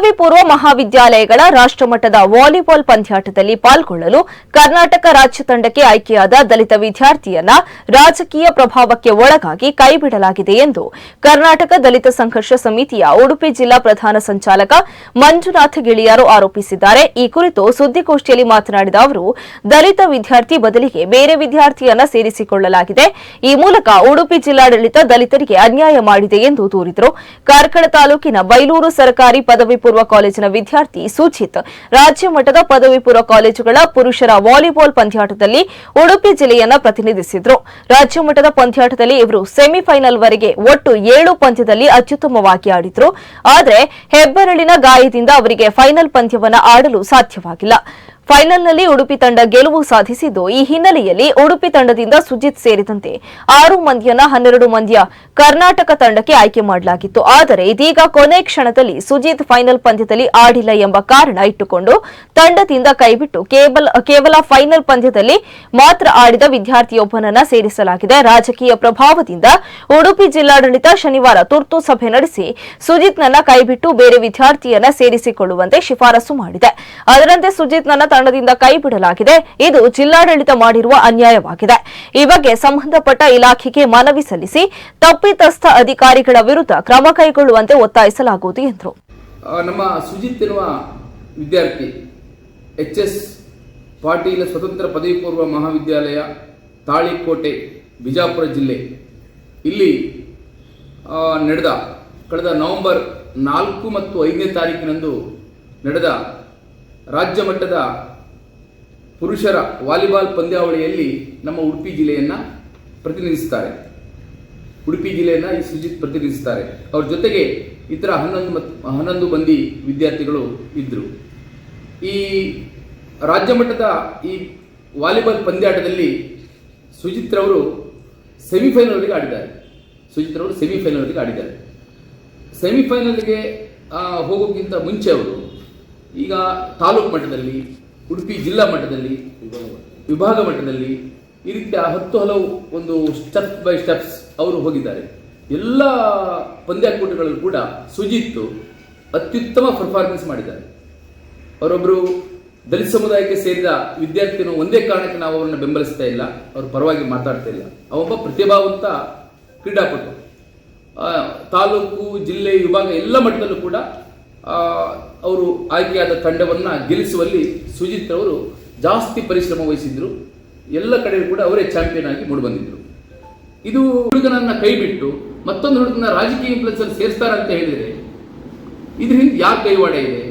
ಪದವಿ ಪೂರ್ವ ಮಹಾವಿದ್ಯಾಲಯಗಳ ರಾಷ್ಟ್ರಮಟ್ಟದ ವಾಲಿಬಾಲ್ ಪಂದ್ಯಾಟದಲ್ಲಿ ಪಾಲ್ಗೊಳ್ಳಲು ಕರ್ನಾಟಕ ರಾಜ್ಯ ತಂಡಕ್ಕೆ ಆಯ್ಕೆಯಾದ ದಲಿತ ವಿದ್ಯಾರ್ಥಿಯನ್ನ ರಾಜಕೀಯ ಪ್ರಭಾವಕ್ಕೆ ಒಳಗಾಗಿ ಕೈಬಿಡಲಾಗಿದೆ ಎಂದು ಕರ್ನಾಟಕ ದಲಿತ ಸಂಘರ್ಷ ಸಮಿತಿಯ ಉಡುಪಿ ಜಿಲ್ಲಾ ಪ್ರಧಾನ ಸಂಚಾಲಕ ಮಂಜುನಾಥ ಗಿಳಿಯಾರು ಆರೋಪಿಸಿದ್ದಾರೆ. ಈ ಕುರಿತು ಸುದ್ದಿಗೋಷ್ಠಿಯಲ್ಲಿ ಮಾತನಾಡಿದ ಅವರು, ದಲಿತ ವಿದ್ಯಾರ್ಥಿ ಬದಲಿಗೆ ಬೇರೆ ವಿದ್ಯಾರ್ಥಿಯನ್ನ ಸೇರಿಸಿಕೊಳ್ಳಲಾಗಿದೆ. ಈ ಮೂಲಕ ಉಡುಪಿ ಜಿಲ್ಲಾಡಳಿತ ದಲಿತರಿಗೆ ಅನ್ಯಾಯ ಮಾಡಿದೆ ಎಂದು ದೂರಿದರು. ಕಾರ್ಕಳ ತಾಲೂಕಿನ ಬೈಲೂರು ಸರ್ಕಾರಿ ಪದವಿ ಪೂರ್ವ ಕಾಲೇಜಿನ ವಿದ್ಯಾರ್ಥಿ ಸುಜಿತ್. ರಾಜ್ಯ ಮಟ್ಟದ ಪದವಿ ಪೂರ್ವ ಕಾಲೇಜುಗಳ ಪುರುಷರ ವಾಲಿಬಾಲ್ ಪಂದ್ಯಾಟದಲ್ಲಿ ಉಡುಪಿ ಜಿಲ್ಲೆಯನ್ನ ಪ್ರತಿನಿಧಿಸಿದ್ರು. ರಾಜ್ಯ ಮಟ್ಟದ ಪಂದ್ಯಾಟದಲ್ಲಿ ಇವರು ಸೆಮಿಫೈನಲ್ ವರೆಗೆ ಒಟ್ಟು ಏಳು ಪಂದ್ಯದಲ್ಲಿ ಅತ್ಯುತ್ತಮವಾಗಿ ಆಡಿದ್ರು. ಆದರೆ ಹೆಬ್ಬೆರಳಿನ ಗಾಯದಿಂದ ಅವರಿಗೆ ಫೈನಲ್ ಪಂದ್ಯವನ್ನು ಆಡಲು ಸಾಧ್ಯವಾಗಿಲ್ಲ. ಫೈನಲ್ನಲ್ಲಿ ಉಡುಪಿ ತಂಡ ಗೆಲುವು ಸಾಧಿಸಿದ್ದು, ಈ ಹಿನ್ನೆಲೆಯಲ್ಲಿ ಉಡುಪಿ ತಂಡದಿಂದ ಸುಜಿತ್ ಸೇರಿದಂತೆ ಆರು ಮಂದಿಯನ್ನ ಹನ್ನೆರಡು ಮಂದಿಯ ಕರ್ನಾಟಕ ತಂಡಕ್ಕೆ ಆಯ್ಕೆ ಮಾಡಲಾಗಿತ್ತು. ಆದರೆ ಇದೀಗ ಕೊನೆ ಕ್ಷಣದಲ್ಲಿ ಸುಜಿತ್ ಫೈನಲ್ ಪಂದ್ಯದಲ್ಲಿ ಆಡಿಲ್ಲ ಎಂಬ ಕಾರಣ ಇಟ್ಟುಕೊಂಡು ತಂಡದಿಂದ ಕೈಬಿಟ್ಟು ಕೇವಲ ಕೇವಲ ಫೈನಲ್ ಪಂದ್ಯದಲ್ಲಿ ಮಾತ್ರ ಆಡಿದ ವಿದ್ಯಾರ್ಥಿಯೊಬ್ಬನನ್ನ ಸೇರಿಸಲಾಗಿದೆ. ರಾಜಕೀಯ ಪ್ರಭಾವದಿಂದ ಉಡುಪಿ ಜಿಲ್ಲಾಡಳಿತ ಶನಿವಾರ ತುರ್ತು ಸಭೆ ನಡೆಸಿ ಸುಜಿತ್ನನ್ನ ಕೈಬಿಟ್ಟು ಬೇರೆ ವಿದ್ಯಾರ್ಥಿಯನ್ನ ಸೇರಿಸಿಕೊಳ್ಳುವಂತೆ ಶಿಫಾರಸು ಮಾಡಿದೆ. ಅದರಂತೆ ಸುಜಿತ್ನನ್ನ ತಂಡದಿಂದ ಕೈಬಿಡಲಾಗಿದೆ. ಇದು ಜಿಲ್ಲಾಡಳಿತ ಮಾಡಿರುವ ಅನ್ಯಾಯವಾಗಿದೆ. ಈ ಬಗ್ಗೆ ಸಂಬಂಧಪಟ್ಟ ಇಲಾಖೆಗೆ ಮನವಿ ಸಲ್ಲಿಸಿ ತಪ್ಪಿತಸ್ಥ ಅಧಿಕಾರಿಗಳ ವಿರುದ್ಧ ಕ್ರಮ ಕೈಗೊಳ್ಳುವಂತೆ ಒತ್ತಾಯಿಸಲಾಗುವುದು ಎಂದರು. ನಮ್ಮ ಸುಜಿತ್ ಎನ್ನುವ ವಿದ್ಯಾರ್ಥಿ, ಎಚ್ ಎಸ್ ಪಾಟೀಲ ಸ್ವತಂತ್ರ ಪದವಿ ಪೂರ್ವ ಮಹಾವಿದ್ಯಾಲಯ, ತಾಳಿಕೋಟೆ, ಬಿಜಾಪುರ ಜಿಲ್ಲೆ. ಇಲ್ಲಿ ನಡೆದ ಕಳೆದ ನವೆಂಬರ್ ನಾಲ್ಕು ಮತ್ತು ಐದನೇ ತಾರೀಕಿನಂದು ನಡೆದ ರಾಜ್ಯ ಮಟ್ಟದ ಪುರುಷರ ವಾಲಿಬಾಲ್ ಪಂದ್ಯಾವಳಿಯಲ್ಲಿ ನಮ್ಮ ಉಡುಪಿ ಜಿಲ್ಲೆಯನ್ನು ಪ್ರತಿನಿಧಿಸುತ್ತಾರೆ ಉಡುಪಿ ಜಿಲ್ಲೆಯನ್ನು ಈ ಸುಜಿತ್ ಪ್ರತಿನಿಧಿಸುತ್ತಾರೆ ಅವ್ರ ಜೊತೆಗೆ ಇತರ ಹನ್ನೊಂದು ಹನ್ನೊಂದು ಮಂದಿ ವಿದ್ಯಾರ್ಥಿಗಳು ಇದ್ದರು ಈ ರಾಜ್ಯ ಮಟ್ಟದ ಈ ವಾಲಿಬಾಲ್ ಪಂದ್ಯಾಟದಲ್ಲಿ ಸುಜಿತ್ ರವರು ಸೆಮಿಫೈನಲ್ಗೆ ಆಡಿದ್ದಾರೆ. ಸುಜಿತ್ ರವರು ಸೆಮಿಫೈನಲ್ಗೆ ಆಡಿದ್ದಾರೆ. ಸೆಮಿಫೈನಲ್ಗೆ ಹೋಗೋಕ್ಕಿಂತ ಮುಂಚೆ ಅವರು ಈಗ ತಾಲೂಕು ಮಟ್ಟದಲ್ಲಿ ಉಡುಪಿ ಜಿಲ್ಲಾ ಮಟ್ಟದಲ್ಲಿ, ವಿಭಾಗ ಮಟ್ಟದಲ್ಲಿ ಈ ರೀತಿಯ ಹತ್ತು ಹಲವು ಒಂದು ಸ್ಟೆಪ್ ಬೈ ಸ್ಟೆಪ್ಸ್ ಅವರು ಹೋಗಿದ್ದಾರೆ. ಎಲ್ಲ ಪಂದ್ಯಾಕೂಟಗಳಲ್ಲೂ ಕೂಡ ಸುಜಿತ್ ಅತ್ಯುತ್ತಮ ಪರ್ಫಾರ್ಮೆನ್ಸ್ ಮಾಡಿದ್ದಾರೆ. ಅವರೊಬ್ಬರು ದಲಿತ ಸಮುದಾಯಕ್ಕೆ ಸೇರಿದ ವಿದ್ಯಾರ್ಥಿನೂ ಒಂದೇ ಕಾರಣಕ್ಕೆ ನಾವು ಅವರನ್ನು ಬೆಂಬಲಿಸ್ತಾ ಇಲ್ಲ, ಅವ್ರ ಪರವಾಗಿ ಮಾತಾಡ್ತಾ ಇಲ್ಲ. ಅವೊಬ್ಬ ಪ್ರತಿಭಾವಂತ ಕ್ರೀಡಾಪಟು. ತಾಲೂಕು, ಜಿಲ್ಲೆ, ವಿಭಾಗ ಎಲ್ಲ ಮಟ್ಟದಲ್ಲೂ ಕೂಡ ಅವರು ಆಯ್ಕೆಯಾದ ತಂಡವನ್ನು ಗೆಲ್ಲಿಸುವಲ್ಲಿ ಸುಜಿತ್ ಅವರು ಜಾಸ್ತಿ ಪರಿಶ್ರಮ ವಹಿಸಿದ್ರು. ಎಲ್ಲ ಕಡೆ ಕೂಡ ಅವರೇ ಚಾಂಪಿಯನ್ ಆಗಿ ಮೂಡಿಬಂದಿದ್ರು ಇದು ಹುಡುಗನನ್ನ ಕೈಬಿಟ್ಟು ಮತ್ತೊಂದು ಹುಡುಗನ ರಾಜಕೀಯ ಇನ್ಫ್ಲುಯೆನ್ಸ್ ಅಲ್ಲಿ ಸೇರಿಸ್ತಾರ ಅಂತ ಹೇಳಿದರೆ, ಇದ್ರ ಹಿಂದೆ ಯಾರ ಕೈವಾಡ ಇದೆ?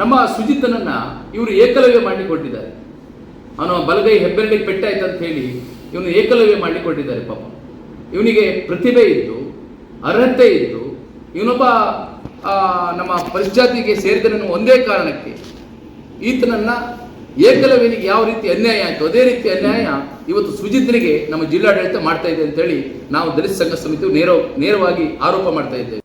ನಮ್ಮ ಸುಜಿತನನ್ನ ಇವರು ಏಕಲವ್ಯ ಮಾಡಿಕೊಟ್ಟಿದ್ದಾರೆ. ಕೊಟ್ಟಿದ್ದಾರೆ ಅವನ ಬಲಗೈ ಹೆಬ್ಬೆರಳಿಗೆ ಪೆಟ್ಟಾಯ್ತು ಅಂತ ಹೇಳಿ ಇವನು ಏಕಲವ್ಯ ಮಾಡಿಕೊಟ್ಟಿದ್ದಾರೆ ಕೊಟ್ಟಿದ್ದಾರೆ ಪಾಪ. ಇವನಿಗೆ ಪ್ರತಿಭೆ ಇದ್ದು, ಅರ್ಹತೆ ಇದ್ದು, ಇವನೊಬ್ಬ ನಮ್ಮ ಪರಿಜಾತಿಗೆ ಸೇರಿದನನ್ನು ಒಂದೇ ಕಾರಣಕ್ಕೆ. ಈತನನ್ನ ಏಕಲವ್ಯನಿಗೆ ಯಾವ ರೀತಿ ಅನ್ಯಾಯ ಆಯಿತು, ಅದೇ ರೀತಿ ಅನ್ಯಾಯ ಇವತ್ತು ಸುಜಿತ್ನಿಗೆ ನಮ್ಮ ಜಿಲ್ಲಾಡಳಿತ ಮಾಡ್ತಾ ಇದೆ ಅಂತೇಳಿ ನಾವು ದಲಿತ ಸಂಘ ಸಮಿತಿ ನೇರ ನೇರವಾಗಿ ಆರೋಪ ಮಾಡ್ತಾ ಇದ್ದೇವೆ.